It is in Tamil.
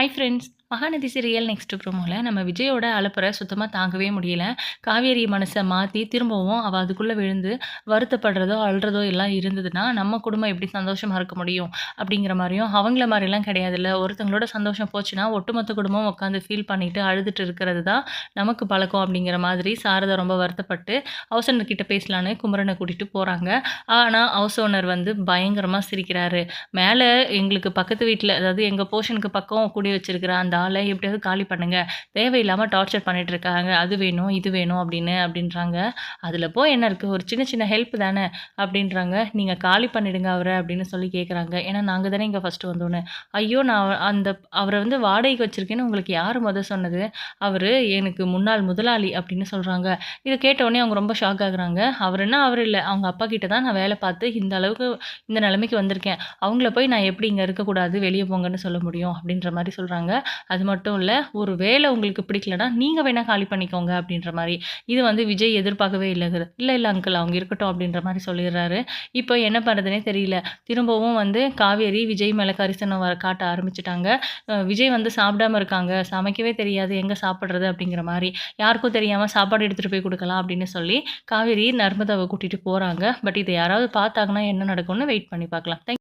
Hi friends, Mahanadi serial next ப்ரோமோவில் நம்ம விஜயோட அலப்பறை சுத்தமாக தாங்கவே முடியல. காவேரி மனசை மாற்றி திரும்பவும் அவள் அதுக்குள்ளே விழுந்து வருத்தப்படுறதோ அழுறதோ எல்லாம் இருந்ததுன்னா நம்ம குடும்பம் எப்படி சந்தோஷமாக இருக்க முடியும் அப்படிங்கிற மாதிரியும் அவங்கள மாதிரிலாம் கிடையாதுல்ல. ஒருத்தங்களோட சந்தோஷம் போச்சுன்னா ஒட்டுமொத்த குடும்பம் உட்காந்து ஃபீல் பண்ணிட்டு அழுதுட்டு இருக்கிறது தான் நமக்கு பழக்கம் அப்படிங்கிற மாதிரி சாரதா ரொம்ப வருத்தப்பட்டு ஹவுஸ் ஓனர் பேசலான்னு குமரனை கூட்டிகிட்டு போகிறாங்க ஆனால் ஹவுஸ் ஓனர் வந்து பயங்கரமாக சிரிக்கிறாரு. மேலே எங்களுக்கு பக்கத்து வீட்டில் அதாவது எங்கள் போர்ஷனுக்கு பக்கம் கூடி வச்சிருக்கிற அந்த ஆளை எப்படியாவது காலி பண்ணுங்க. தேவையில்லாமல் டார்ச்சர் பண்ணிட்டு இருக்காங்க. அது வேணும் இது வேணும் அப்படின்னு அப்படின்றாங்க. அதில் போய் என்ன இருக்குது ஒரு சின்ன சின்ன ஹெல்ப் தானே அப்படின்றாங்க. நீங்கள் காலி பண்ணிடுங்க அவரை அப்படின்னு சொல்லி கேட்குறாங்க ஏன்னா நாங்கள் தானே இங்கே ஃபஸ்ட்டு வந்தோன்னு. ஐயோ நான் அந்த அவரை வந்து வாடகைக்கு வச்சுருக்கேன்னு உங்களுக்கு யார் முத சொன்னது? அவர் எனக்கு முன்னாள் முதலாளி அப்படின்னு சொல்கிறாங்க இதை கேட்டவுடனே அவங்க ரொம்ப ஷாக் ஆகுறாங்க. அவர் என்ன? அவர் இல்லை. அவங்க அப்பா கிட்ட தான் நான் வேலை பார்த்து இந்த அளவுக்கு இந்த நிலைமைக்கு வந்திருக்கேன். அவங்கள போய் நான் எப்படி இங்கே இருக்கக்கூடாது? வெளியே போங்கன்னு சொல்ல முடியும் அப்படின்ற மாதிரி சொல்கிறாங்க அது மட்டும் இல்லை ஒரு வேலை உங்களுக்கு பிடிக்கலனா நீங்கள் வேணால் காலி பண்ணிக்கோங்க அப்படின்ற மாதிரி. இது வந்து விஜய் எதிர்பார்க்கவே இல்லை இல்லை இல்லை அங்கிள் அவங்க இருக்கட்டும் அப்படின்ற மாதிரி சொல்லிடுறாரு. இப்போ என்ன பண்ணுறதுனே தெரியல. திரும்பவும் வந்து காவேரி விஜய் மேலே கரிசனம் வர காட்ட ஆரம்பிச்சிட்டாங்க. விஜய் வந்து சாப்பிடாம இருக்காங்க. சமைக்கவே தெரியாது. எங்கே சாப்பிட்றது அப்படிங்கிற மாதிரி. யாருக்கும் தெரியாமல் சாப்பாடு எடுத்துகிட்டு போய் கொடுக்கலாம் அப்படின்னு சொல்லி காவேரி நர்மதாவை கூட்டிகிட்டு போகிறாங்க பட் இதை யாராவது பார்த்தாங்கன்னா என்ன நடக்கும்னு வெயிட் பண்ணி பார்க்கலாம். தேங்க்